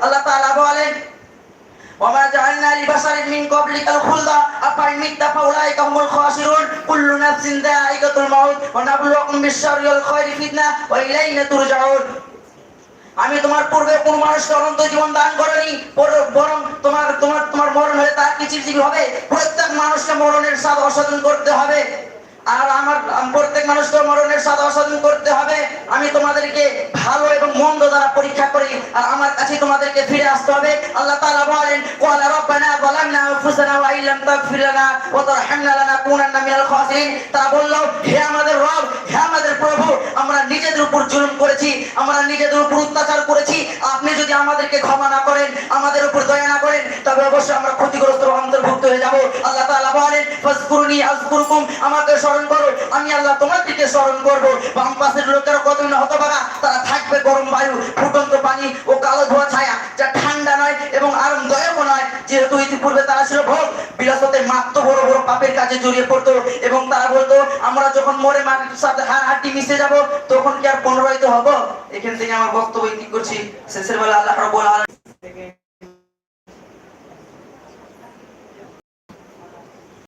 আল্লাহ তাআলা বলেন وما جعلنا لبشر من قبلك الخلد أفإن مت فأولئك هم الخاسرون كل نفس ذائقة الموت ونبلوكم بالشر والخير فتنة وإلينا ترجعون আমি তোমার পূর্বে কোন মানুষকে অনন্ত জীবন দান করিনি বর- বরং তোমার তোমার তোমার মরণ হলে তার কি চিরজীবী হবে প্রত্যেক মানুষকে মরণের স্বাদ অসাধন করতে হবে আর আমার আম- প্রত্যেক মানুষকে মরণের স্বাদ অসাধন করতে হবে আমি তোমাদেরকে ভালো এবং মন্দ দ্বারা পরীক্ষা করি আর আমার কাছে তোমাদেরকে ফিরে আসতে হবে। আল্লাহ তাআলা বলেন ওয়ালা রব্বানা যালামনা আনফুসানা ওয়া ইল্লাম তাগফির লানা ওয়া তারহামনা লানাকুনান্না মিনাল খাসিরিন। তারা বলল, হে আমাদের রব, হে আমাদের প্রভু, আমরা নিজেদের উপর জুলুম করেছি, আমরা নিজেদের উপর অত্যাচার করেছি। আপনি যদি আমাদেরকে ক্ষমা না করেন, আমাদের উপর দয়া না করেন, তবে অবশ্যই আমরা ক্ষতিগ্রস্ত অন্তর্ভুক্ত হয়ে যাব। আল্লাহ তাআলা বলেন, ফাজকুরুনি আযকুরকুম, আমাকে স্মরণ করো, আমি আল্লাহ তোমাদেরকে স্মরণ করব। বাম পাশের লোকেরা কত না ফুটন্ত পানি ও কালো ধোয়া ছায়া, যা ঠান্ডা নয় এবং আরামদায়কও নয়। যেহেতু ইতিপূর্বে তারা ছিল ভোগ বিরাসতে মাত্র বড় বড় পাপের কাছে জড়িয়ে পড়তো এবং তারা বলতো, আমরা যখন মরে মাটির সাথে হাড় হাড্ডি মিশে যাব, তখন কি আর পুনরায়িত হব? এখান থেকে আমার বক্তব্য কি করছি। শেষের বেলা আল্লাহ রব্বুল আলামিন